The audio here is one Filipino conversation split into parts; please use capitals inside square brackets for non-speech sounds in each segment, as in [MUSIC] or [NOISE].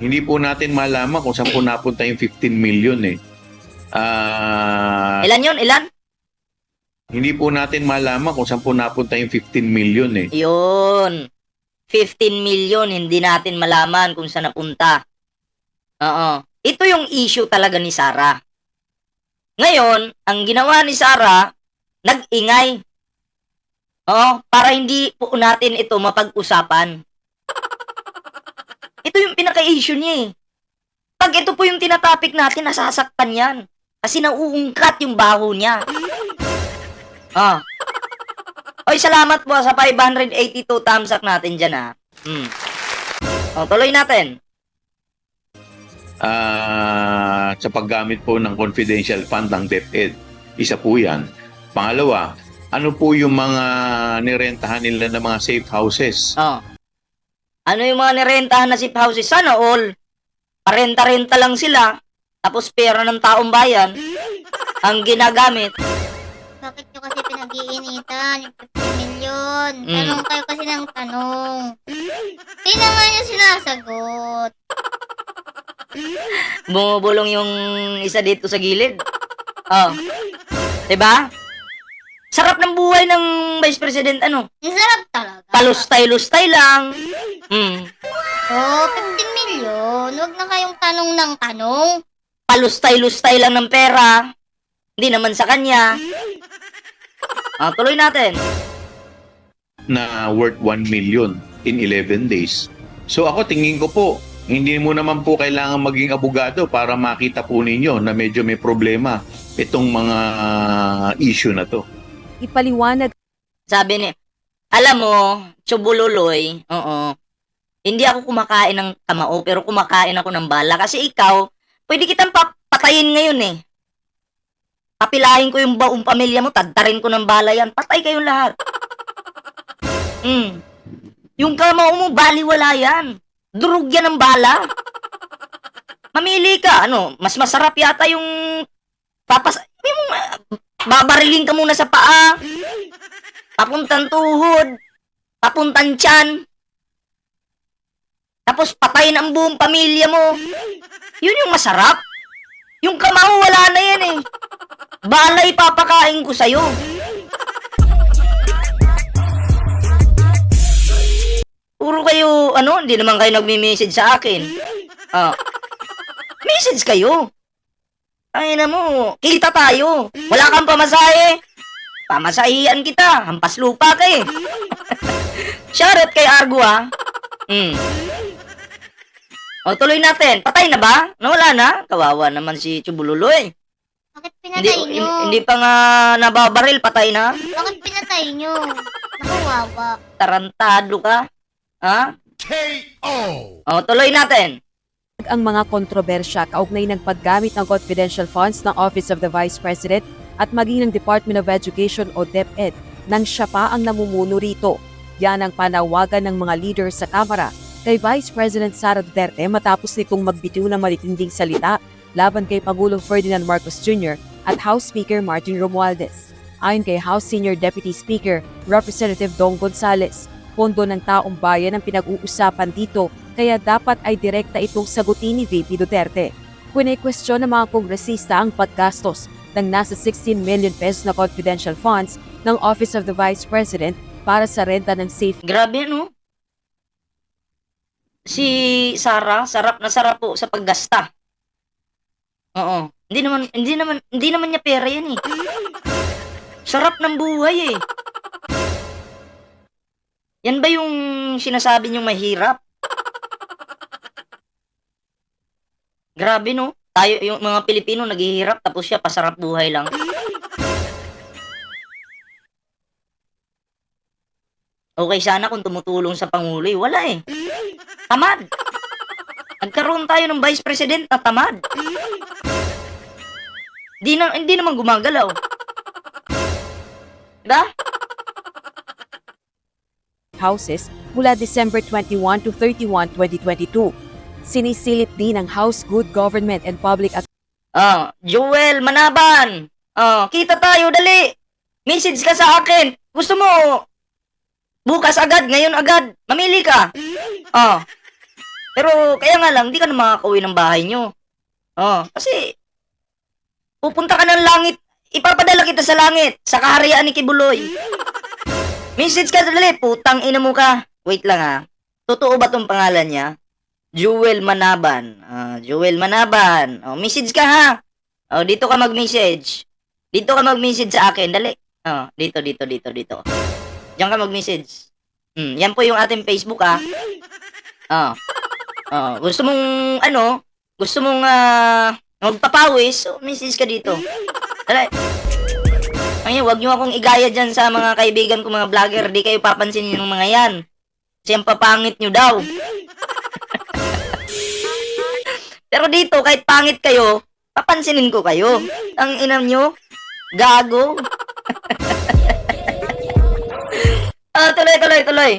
Hindi po natin malaman kung saan po napunta yung 15 million eh. Ah, Ilan yun? Ilan? hindi po natin malaman kung saan po napunta yung 15 million eh. Yun. 15 million, hindi natin malaman kung saan napunta. Oo. Ito yung issue talaga ni Sarah. Ngayon, ang ginawa ni Sarah, nag-ingay. Oo, para hindi po natin ito mapag-usapan. Ito yung pinaka-issue niya eh. Pag ito po yung tinatopic natin, nasasaktan yan. Kasi nauungkat yung baho niya. [LAUGHS] Ah. Oy, salamat po sa 582 thumbs up natin dyan, ha. Hmm. O, tuloy natin. Ah, sa paggamit po ng confidential fund ng DepEd. Isa po yan. Pangalawa, ano po yung mga nirentahan nila ng mga safe houses? Oh. Ano yung mga nirentahan na safe houses? Sana all. Parenta-renta lang sila. Tapos pera ng taong bayan ang ginagamit. Bakit nyo kasi pinag-iinitan yung 15 million? Mm. Tanong kayo kasi ng tanong. Hindi naman yung sinasagot. Bumubulong yung isa dito sa gilid. Oh. 'Di ba? Sarap ng buhay ng Vice President ano. Ang sarap talaga. Palustay-lustay lang. Hmm. [LAUGHS] Oh, 15 million. Huwag na kayong tanong ng tanong. Palustay-lustay lang ng pera. Hindi naman sa kanya. [LAUGHS] Ah, tuloy natin. na worth 1 million in 11 days. So ako tingin ko po, hindi mo naman po kailangan maging abogado para makita po ninyo na medyo may problema itong mga issue na to. Ipaliwanag Sabi ni, alam mo, chubululoy, oo, hindi ako kumakain ng kamao, pero kumakain ako ng bala. Kasi ikaw, pwede kitang pa- patayin ngayon eh. Papilahin ko yung baong pamilya mo, tadtarin ko ng bala yan, patay kayong lahat. [LAUGHS] Mm. Yung kamao mo, baliwala yan. Durog yan ng bala. Mamili ka, ano, mas masarap yata yung papas... Yung, ah, babarilin ka muna sa paa. Papuntang tuhod. Papuntang tiyan. Tapos patayin ang buong pamilya mo. Yun yung masarap. Yung kamao, wala na yan eh. Balay papakain ko sa'yo. Puro kayo, ano, hindi naman kayo nagme-message sa akin. Ah. Message kayo. Ay na mo, kita tayo. Wala kang pamasahe. Pamasahian kita. Hampas lupa ka eh. [LAUGHS] Shoutout kay Argo ah. Hmm. O, tuloy natin. Patay na ba? Nawala na? Kawawa naman si Chubululoy. Bakit Hindi, pinatay hindi, nyo? hindi pa nga nababaril, patay na. Bakit pinatay nyo? Nakawawa. Tarantado ka. Ha? O, tuloy natin. Ang mga kontrobersya kaugnay ng paggamit ng confidential funds ng Office of the Vice President at maging ng Department of Education o DepEd nang siya pa ang namumuno rito. Yan ang panawagan ng mga leaders sa Kamara kay Vice President Sara Duterte matapos nitong magbitiw ng matitinding salita laban kay Pangulong Ferdinand Marcos Jr. at House Speaker Martin Romualdez. Ayon kay House Senior Deputy Speaker Representative Dong Gonzales, pondo ng taong bayan ang pinag-uusapan dito kaya dapat ay direkta itong sagutin ni VP Duterte. Kwestiyon ng mga kongresista ang paggastos ng nasa 16 million pesos na confidential funds ng Office of the Vice President para sa renta ng safe Grabe, no? Si Sara, sarap na sarap po sa paggasta. Oo. Hindi naman, hindi naman, hindi naman niya pera yan eh. Sarap ng buhay eh. Yan ba yung sinasabi niyong mahirap? Grabe no? Tayo, yung mga Pilipino naghihirap tapos siya pasarap buhay lang. Okay sana kung tumutulong sa Pangulo eh. Wala eh. Tamad. Nagkaroon tayo ng Vice President na tamad. Di na, hindi naman gumagalaw. Diba? houses mula December 21 to 31, 2022. Sinisilip din ng House Good Government and Public Oh, Joel Manaban. Oh, kita tayo, dali. Message ka sa akin. Gusto mo, bukas agad, ngayon agad. Mamili ka. Oh. Pero kaya nga lang, di ka na makakauwi ng bahay nyo. Oh, kasi pupunta ka ng langit, ipapadala kita sa langit, sa kaharian ni Kibuloy. Message ka dali, putang ina mo ka. Wait lang ha. Totoo ba tong pangalan niya? Jewel Manaban. Ah, Jewel Manaban. Oh, message ka ha. Oh, dito ka mag-message. Dito ka mag-message sa akin, dali. Oh, dito, dito, dito, dito. Diyan ka mag-message. Hmm, yan po yung ating Facebook ah. Oh. Oh, gusto mong ano, gusto mong ah, magpapawis, so message ka dito. Dali. Ngayon, wag niyo akong igaya dyan sa mga kaibigan ko, mga vlogger. Di kayo papansinin ng mga yan. Kasi ang papangit nyo daw. Pero dito, kahit pangit kayo, papansinin ko kayo. Ang inam nyo, gago. [LAUGHS] ah, tuloy, tuloy, tuloy.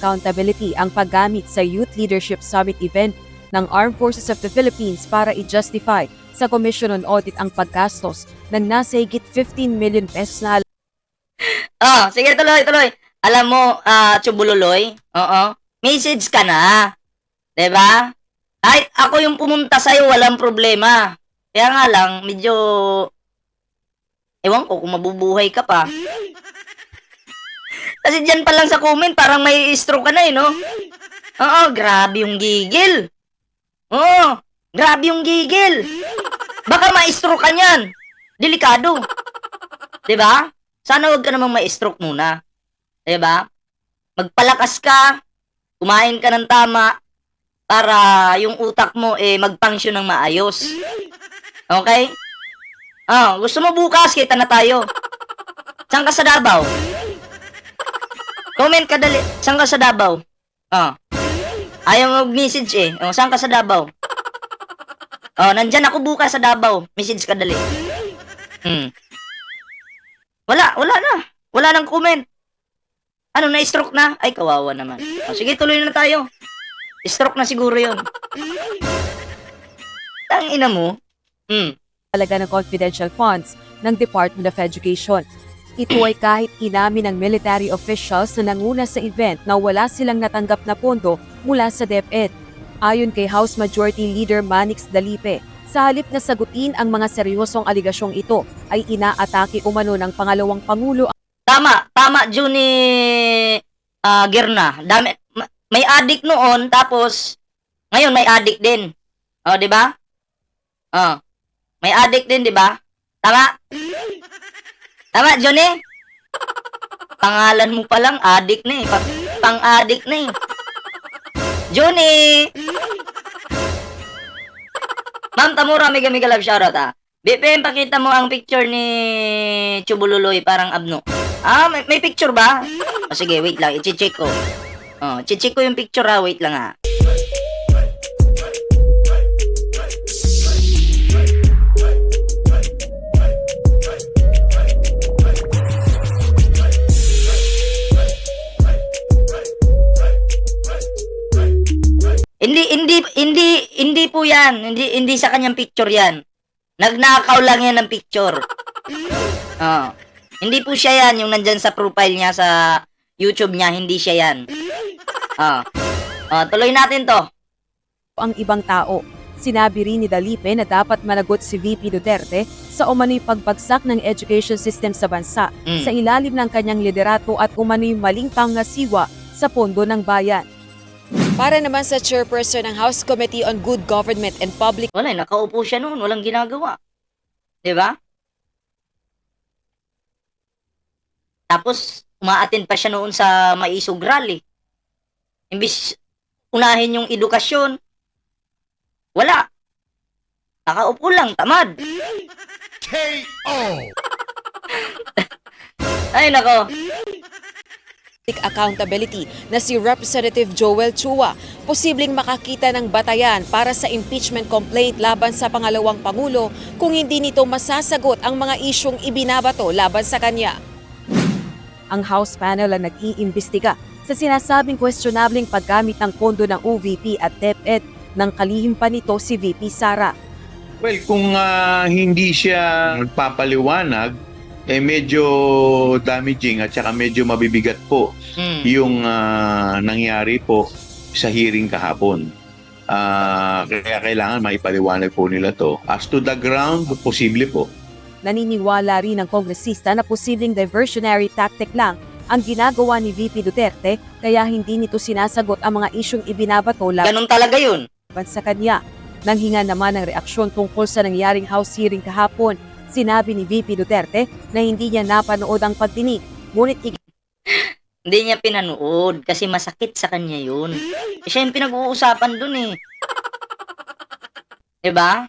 accountability ang paggamit sa Youth Leadership Summit event ng Armed Forces of the Philippines para i-justify sa Commission on Audit ang paggastos ng nasa higit 15 million pesos na Ah, sige, tuloy, tuloy. Alam mo, ah, Chubululoy, oo, message ka na. 'Di ba? Kahit ako yung pumunta sa'yo, walang problema. Kaya nga lang, medyo... Ewan ko kung mabubuhay ka pa. [LAUGHS] Kasi dyan pa lang sa comment, parang may stroke ka na eh, no? Oo, grabe yung gigil. Oo, grabe yung gigil. Baka ma-stroke ka niyan. Delikado. 'Di ba? Sana wag ka namang ma-stroke muna. 'Di ba? Magpalakas ka, kumain ka ng tama para yung utak mo eh mag-function ng maayos. Okay? Ah, gusto mo bukas kita na tayo. Saan ka sa Davao? Comment ka dali. Saan ka sa Davao? Ah. Ayaw mag-message eh. Oh, saan ka sa Davao? Oh, nandyan ako bukas sa Davao. Message ka dali. Hmm. Wala, wala na. Wala nang comment. Ano, na-stroke na? Ay, kawawa naman. O, sige, tuloy na tayo. Stroke na siguro yon. Tang ina mo. Hmm. talaga ng confidential funds ng Department of Education. Ito ay kahit inamin ng military officials na nanguna sa event na wala silang natanggap na pondo mula sa DepEd. Ayon kay House Majority Leader Manix Dalipe, sa halip na sagutin ang mga seryosong aligasyong ito, ay inaatake umano ng pangalawang Pangulo Tama, tama, Juni ah Girna. Dami, may addict noon, tapos, ngayon may addict din. O, di ba? Oh. May addict din, di ba? Tama? Tama, Johnny? Pangalan mo pa lang, addict na eh. Pa- pang-addict na eh. Johnny! Ma'am Tamura, mega mega love shoutout ah. BPM, pakita mo ang picture ni Chubululoy, parang abno. Ah, may, may picture ba? O sige, wait lang, i-check ko. Oh, i-check ko yung picture ha, wait lang ha. Hindi hindi hindi hindi po 'yan. Hindi hindi sa kanyang picture 'yan. Nagnakaw lang 'yan ng picture. Oh. Hindi po siya 'yan yung nandyan sa profile niya sa YouTube niya, hindi siya 'yan. Oh. [LAUGHS] Oh, tuloy natin 'to. ang ibang tao. Sinabi rin ni Dalipe na dapat managot si VP Duterte sa umano'y pagbagsak ng education system sa bansa Mm. sa ilalim ng kanyang liderato at umano'y maling pangasiwa sa pondo ng bayan. Para naman sa chairperson ng House Committee on Good Government and Public Wala, nakaupo siya noon, walang ginagawa. 'Di ba? Tapos umaattend pa siya noon sa Maisog Rally. Imbis unahin yung edukasyon, wala. Nakaupo lang, tamad. [LAUGHS] Ay, nako. Accountability na si Representative Joel Chua posibleng makakita ng batayan para sa impeachment complaint laban sa pangalawang Pangulo kung hindi nito masasagot ang mga isyong ibinabato laban sa kanya. Ang House panel ang nag-iimbestiga sa sinasabing questionableng paggamit ng pondo ng OVP at DepEd ng kalihim pa nito si VP Sara. Well, kung ah, hindi siya nagpapaliwanag, eh medyo damaging at saka medyo mabibigat po Hmm. yung ah, nangyari po sa hearing kahapon. Ah, kaya kailangan maipaliwanag po nila to. As to the ground, posible po. Naniniwala rin ang kongresista na posibleng diversionary tactic lang ang ginagawa ni VP Duterte kaya hindi nito sinasagot ang mga isyong ibinabato laban Ganun talaga yun. sa kanya. Nang hinga naman ng reaksyon tungkol sa nangyaring House hearing kahapon, sinabi ni VP Duterte na hindi niya napanood ang pagdinig. Ngunit [LAUGHS] Hindi niya pinanood kasi masakit sa kanya yun. Eh, siya yung pinag-uusapan dun eh. [LAUGHS] 'Di ba?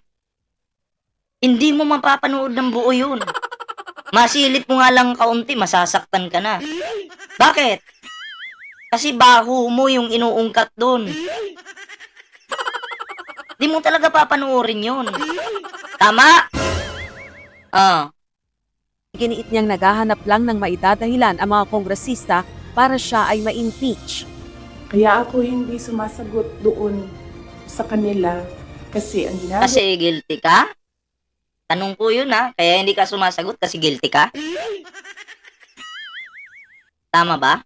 Hindi mo mapapanood ng buo yun. Masilip mo nga lang kaunti, masasaktan ka na. Bakit? Kasi baho mo yung inuungkat dun. Hindi mo talaga papanoorin yun. Tama? Ah. Giniit niyang naghahanap lang ng maidadahilan ang mga kongresista para siya ay ma-impeach. Kaya ako hindi sumasagot doon sa kanila kasi ang ginagawa Kasi guilty ka? Tanong ko yun ha. Kaya hindi ka sumasagot kasi guilty ka? Tama ba?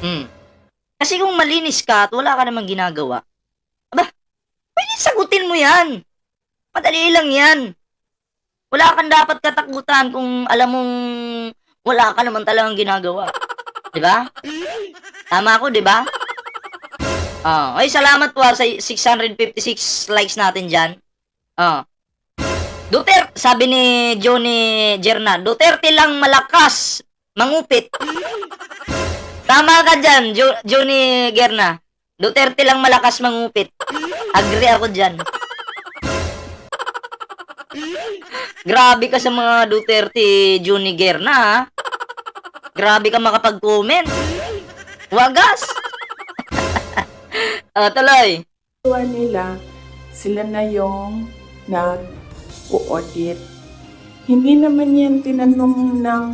Hmm. Kasi kung malinis ka at wala ka namang ginagawa, aba, pwede sagutin mo yan. Madali lang yan. Wala kang dapat katakutan kung alam mong wala ka naman talagang ginagawa. Di ba? Tama ako, di ba? Ah, ay salamat po ah, sa 656 likes natin diyan. Ah. Duterte, sabi ni Johnny Gerna, Duterte lang malakas, mangupit. Tama ka dyan, jo- Johnny Gerna. Duterte lang malakas mangupit. Agree ako dyan. Grabe ka sa mga Duterte Johnny Gerna, ha? Grabe ka makapag-comment. Wagas. [LAUGHS] Ah, tuloy. nila, sila na yung nag-audit. Hindi naman yan tinanong ng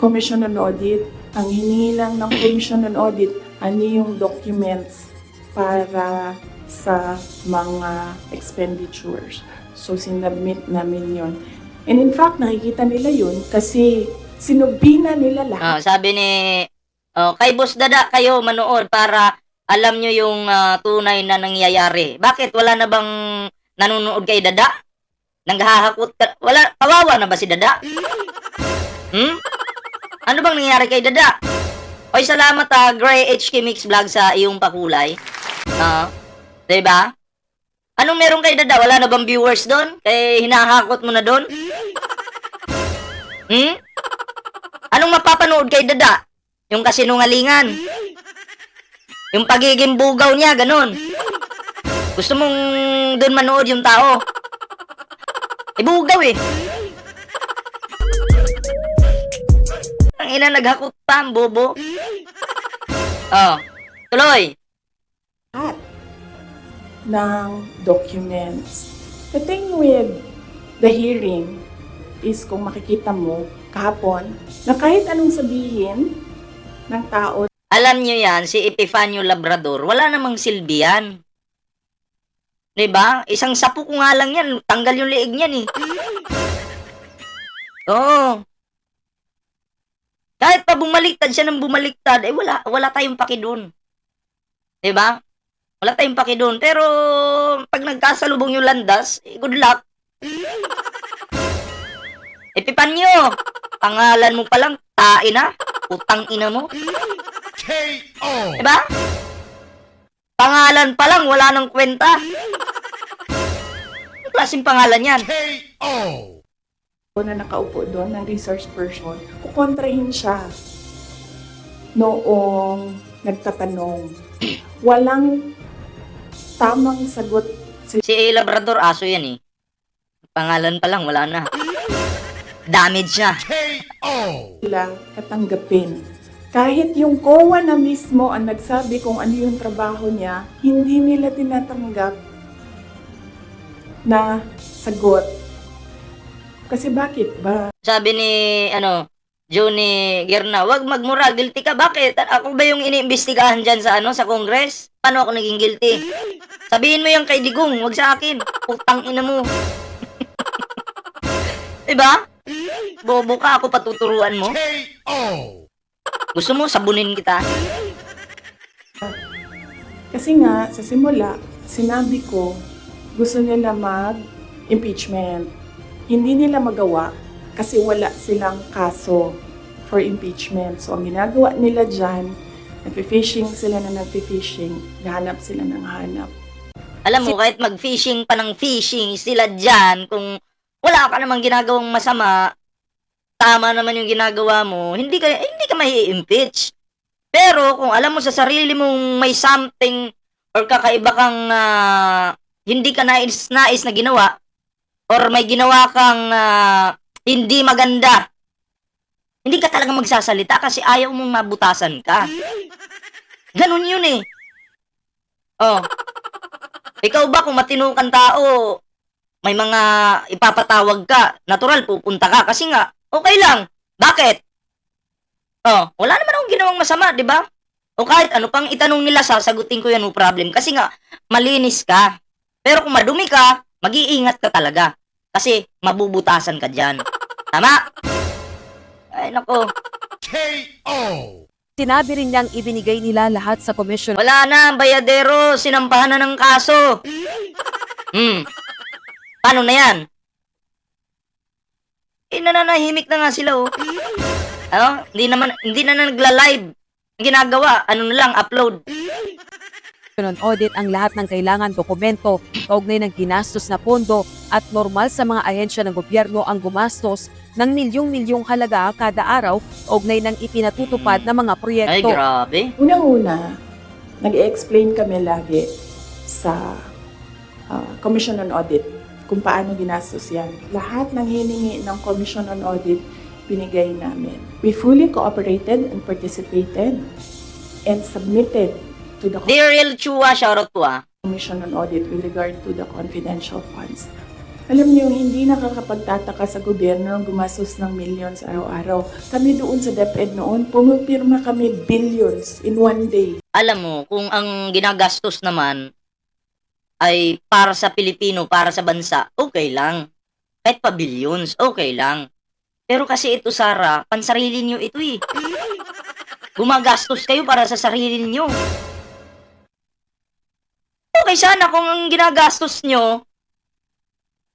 Commission on Audit. Ang hiningi lang ng Commission on Audit, ano yung documents para sa mga expenditures. So, sinubmit namin yon. And in fact, nakikita nila yun kasi sinubina nila lahat. Ah, sabi ni oh, kay Boss Dada kayo manood para alam nyo yung ah, tunay na nangyayari. Bakit wala na bang nanonood kay Dada? Nanghahakot ka. Wala kawawa na ba si Dada? Hmm? Ano bang nangyayari kay Dada? Oy, salamat ah, Gray HK Mix Vlog sa iyong pakulay. Ah, 'di ba? Anong meron kay Dada? Wala na bang viewers doon? Kaya hinahakot mo na doon? Hmm? Anong mapapanood kay Dada? Yung kasinungalingan. Yung pagiging bugaw niya, ganun. Gusto mong doon manood yung tao. Eh, bugaw eh. Ang ina naghakot pa, ang bobo. Oh, tuloy. ng documents. The thing with the hearing is kung makikita mo kahapon na kahit anong sabihin ng tao Alam nyo yan, si Epifanio Labrador, wala namang silbi yan. 'Di ba? Isang sapo ko nga lang yan, tanggal yung liig niyan eh. [LAUGHS] Oo. Kahit pa bumaliktad siya ng bumaliktad, eh wala, wala tayong paki doon. 'Di ba? Wala tayong paki doon. Pero pag nagkasalubong yung landas, eh, good luck. [LAUGHS] Epifanio, pangalan mo pa lang, tain na. Utang ina mo. Diba? Pangalan pa lang, wala nang kwenta. Klaseng pangalan yan? na nakaupo doon ng resource person, kukontrahin siya noong nagtatanong. [CLEARS THROAT] Walang tamang sagot Si Labrador, aso yan eh. Pangalan pa lang, wala na. Damage na. sila katanggapin. Kahit yung COA na mismo ang nagsabi kung ano yung trabaho niya, hindi nila tinatanggap na sagot. Kasi bakit ba? Sabi ni, ano, Johnny Gerna, wag magmura, guilty ka. Bakit? Ako ba yung iniimbestigahan dyan sa, ano, sa Congress? Paano ako naging guilty? Sabihin mo yung kay Digong, wag sa akin. Putang ina mo. [LAUGHS] diba? Bobo ka, ako patuturuan mo. Gusto mo, sabunin kita? Kasi nga, sa simula, sinabi ko, gusto nila mag-impeachment. Hindi nila magawa kasi wala silang kaso for impeachment. So, ang ginagawa nila dyan, nagpi-fishing sila na nagpi-fishing, nahanap sila ng hanap. Alam mo, kahit mag-fishing pa ng fishing sila dyan, kung wala ka namang ginagawang masama, tama naman yung ginagawa mo, hindi ka, hindi ka mai-impeach. Pero kung alam mo sa sarili mong may something or kakaiba kang ah, hindi ka nais, nais na ginawa or may ginawa kang ah, hindi maganda, hindi ka talaga magsasalita kasi ayaw mong mabutasan ka. Ganun yun eh. Oh. Ikaw ba kung matino kang tao, may mga ipapatawag ka, natural pupunta ka kasi nga okay lang. Bakit? Oh, wala naman akong ginawang masama, 'di ba? O kahit ano pang itanong nila, sasagutin ko 'yan no problem kasi nga malinis ka. Pero kung madumi ka, mag-iingat ka talaga kasi mabubutasan ka diyan. Tama? Ay nako. Sinabi rin niyang ibinigay nila lahat sa komisyon Wala na, ang bayadero, sinampahan na ng kaso. Hmm. Paano na yan? Eh, nananahimik na nga sila, oh. Ano? Hindi naman, hindi na nagla-live. Ang ginagawa, ano na lang, upload. Ng audit ang lahat ng kailangan dokumento kaugnay ng ginastos na pondo at normal sa mga ahensya ng gobyerno ang gumastos ng milyong-milyong halaga kada araw kaugnay ng ipinatutupad na mga Ay, proyekto. grabe. Unang-una, nag-explain kami lagi sa ah, Commission on Audit kung paano ginastos yan. Lahat ng hiningi ng Commission on Audit, binigay namin. We fully cooperated and participated and submitted to the Dear Real Chua, shoutout po, ah. Commission on Audit with regard to the confidential funds. Alam niyo, hindi nakakapagtataka sa gobyerno ang gumastos ng millions araw-araw. Kami doon sa DepEd noon, pumipirma kami billions in one day. Alam mo, kung ang ginagastos naman ay para sa Pilipino, para sa bansa, okay lang. Kahit pa billions, okay lang. Pero kasi ito, Sara, pansarili nyo ito eh. [LAUGHS] Gumagastos kayo para sa sarili niyo. Okay sana kung ang ginagastos nyo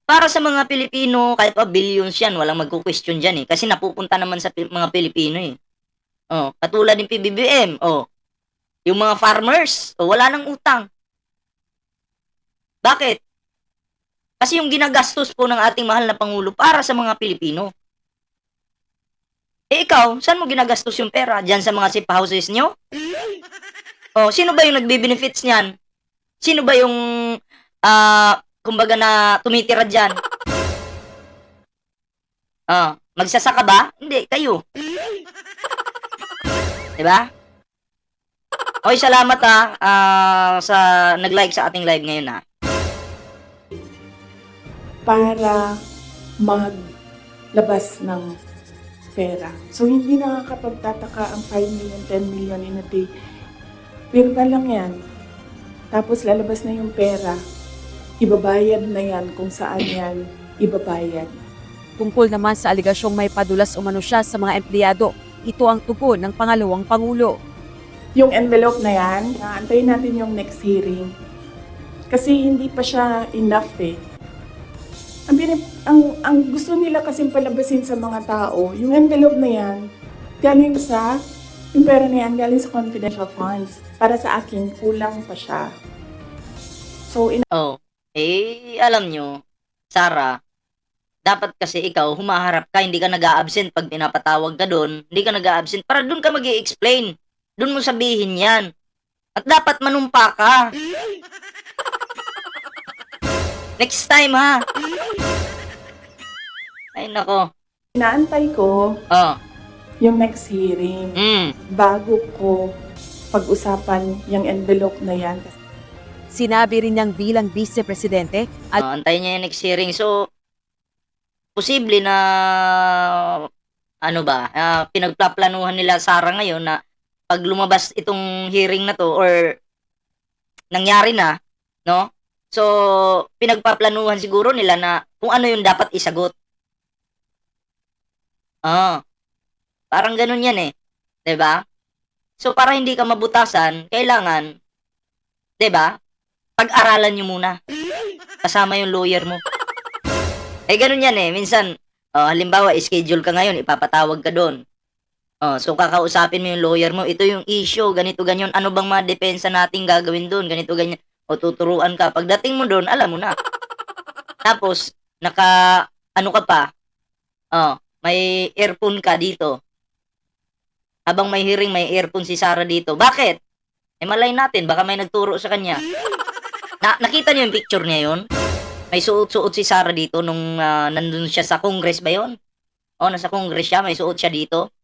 para sa mga Pilipino, kahit pa billions yan, walang magko-question dyan eh. Kasi napupunta naman sa mga Pilipino eh. Oh, katulad ng PBBM, oh. Yung mga farmers, oh, wala nang utang. Bakit? Kasi yung ginagastos po ng ating mahal na Pangulo para sa mga Pilipino. Eh ikaw, saan mo ginagastos yung pera? Diyan sa mga safe houses nyo? Oh, sino ba yung nagbe-benefits niyan? Sino ba yung ah kumbaga na tumitira diyan? Ah, magsasaka ba? Hindi, kayo. 'Di ba? Okay, salamat ah, ah, sa nag-like sa ating live ngayon ah. para maglabas ng pera. So, hindi nakakapagtataka ang 5 million, 10 million in a day. Pirma lang yan. Tapos lalabas na yung pera. Ibabayad na yan kung saan yan ibabayad. Tungkol naman sa aligasyong may padulas umano siya sa mga empleyado, ito ang tugon ng pangalawang pangulo. Yung envelope na yan, antayin natin yung next hearing. Kasi hindi pa siya enough eh. Ang, binip- ang, ang gusto nila kasi palabasin sa mga tao, yung envelope na yan, galing sa, yung pera na yan, galing sa confidential funds. Para sa akin, kulang pa siya. So, in Oh, eh, alam nyo, Sarah, dapat kasi ikaw, humaharap ka, hindi ka nag-a-absent pag pinapatawag ka doon, hindi ka nag-a-absent, para doon ka mag explain Doon mo sabihin yan. At dapat manumpa ka. [LAUGHS] Next time, ha? Ay, nako. inaantay ko Oh, yung next hearing mm. bago ko pag-usapan yung envelope na yan. Sinabi rin niyang bilang vice-presidente, Oh, antayin niya yung next hearing. So, posible na ano ba, ah, pinagpaplanuhan nila Sara ngayon na pag lumabas itong hearing na to or nangyari na, no? So, pinagpaplanuhan siguro nila na kung ano yung dapat isagot. Ah. Parang ganun yan eh. 'Di ba? So, para hindi ka mabutasan, kailangan, 'di ba? Pag-aralan nyo muna. Kasama yung lawyer mo. Eh, ganun yan eh. Minsan, oh, halimbawa, schedule ka ngayon, ipapatawag ka doon. Oh, so kakausapin mo yung lawyer mo, ito yung issue, ganito ganyan, ano bang mga depensa natin gagawin doon, ganito ganyan. O tuturuan ka. Pagdating mo doon, alam mo na. Tapos naka ano ka pa? Oh, may earphone ka dito. Habang may hearing, may earphone si Sarah dito. Bakit? Eh malay natin, baka may nagturo sa kanya. Na, nakita niyo yung picture niya yon? May suot-suot si Sarah dito nung ah, nandun siya sa Congress ba yon? O, nasa Congress siya, may suot siya dito.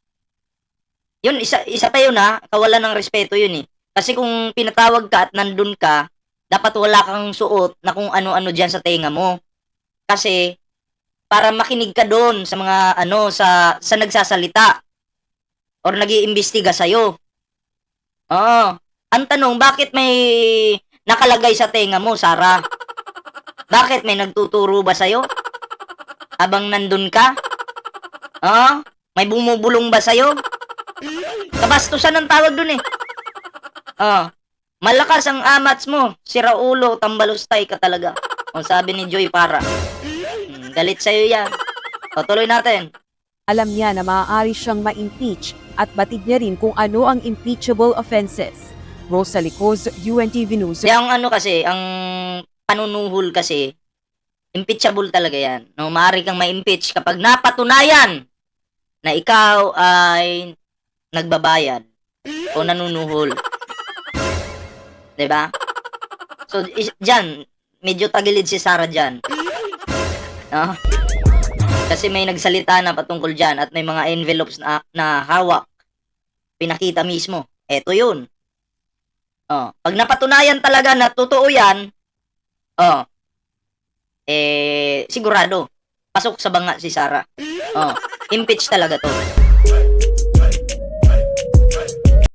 Yun, isa, isa pa yun ha, kawalan ng respeto yun eh. Kasi kung pinatawag ka at nandun ka, dapat wala kang suot na kung ano-ano dyan sa tenga mo. Kasi, para makinig ka doon sa mga ano, sa, sa nagsasalita. Or nag iimbestiga sa'yo. Oo. Ang tanong, bakit may nakalagay sa tenga mo, Sarah? Bakit may nagtuturo ba sa'yo? Habang nandun ka? Oo. May bumubulong ba sa'yo? Kabastusan ang tawag dun eh. Oh. Malakas ang amats mo. Sira ulo, tambalustay ka talaga. O sabi ni Joy para. Hmm, galit sa'yo yan. O tuloy natin. Alam niya na maaari siyang ma-impeach at batid niya rin kung ano ang impeachable offenses. Rosa Licoz, UNTV News. Yung ano kasi, ang panunuhol kasi, impeachable talaga yan. No, maaari kang ma-impeach kapag napatunayan na ikaw ay nagbabayad o nanunuhol. [LAUGHS] 'Di ba? So, is, dyan, medyo tagilid si Sarah dyan. No? Kasi may nagsalita na patungkol dyan at may mga envelopes na, na hawak. Pinakita mismo. Eto yun. Oh, pag napatunayan talaga na totoo yan, oh, eh, sigurado, pasok sa banga si Sarah. Oh, impeach talaga to.